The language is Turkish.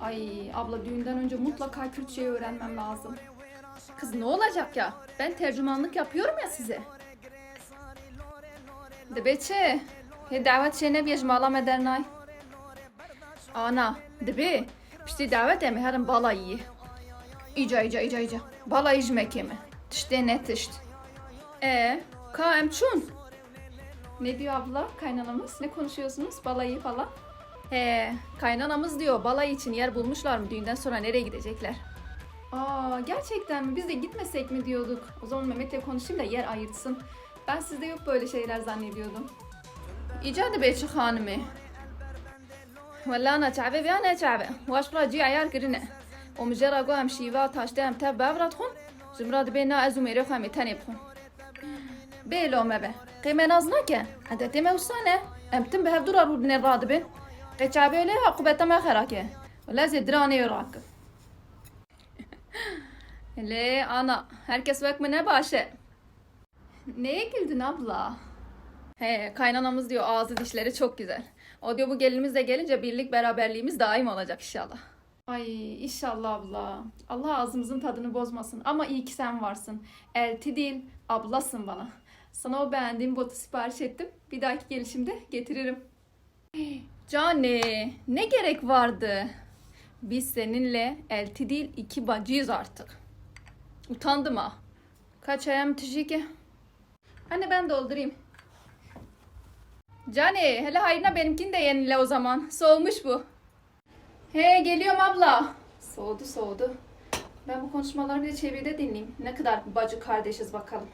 Ay abla düğünden önce mutlaka Kürtçeyi öğrenmem lazım. Kız ne olacak ya? Ben tercümanlık yapıyorum ya size. Dibe çe? He davet şeyine bir jmala medernay. Ana, dibe. Pişti davet emi herin balayı. İca ica ica ica. Balayı jmeke mi? Tişte ne tişt. E, ka emçun. Ne diyor abla kaynanamız? Ne konuşuyorsunuz? Balayı falan. He, kaynanamız diyor balay için yer bulmuşlar mı düğünden sonra nereye gidecekler? Aa gerçekten mi? Biz de gitmesek mi diyorduk. O zaman Mehmet'le konuşayım da yer ayırtsın. Ben sizde yok böyle şeyler zannediyordum. İcadı Beyçi hanımı. Valla ana çabe ve ana çabe. Vaş bura ciğer yer girine. O mücara go hem şiva taşta hem teb bevrat hun. Zümrad bey na ez umeri hem eten epkun. Bey lo mebe. Kıymen azna ke. Adetime usane. Emtim behevdurar hudine radibin. رادبه قچابه öyle عقوبتا ما خراکه ولا زدرانه يراك Hele ana, herkes bakma ne başı. Neye güldün abla? He, kaynanamız diyor ağzı dişleri çok güzel. O diyor bu gelinimizle gelince birlik beraberliğimiz daim olacak inşallah. Ay inşallah abla. Allah ağzımızın tadını bozmasın. Ama iyi ki sen varsın. Elti değil, ablasın bana. Sana o beğendiğim botu sipariş ettim. Bir dahaki gelişimde getiririm. Cane, ne gerek vardı? Biz seninle elti değil iki bacıyız artık. Utandım ha. Kaç ayağım tişiki. Anne ben doldurayım. Cani hele hayrına benimkini de yenile o zaman. Soğumuş bu. He geliyorum abla. Soğudu soğudu. Ben bu konuşmaları bir de çeviride dinleyeyim. Ne kadar bacı kardeşiz bakalım.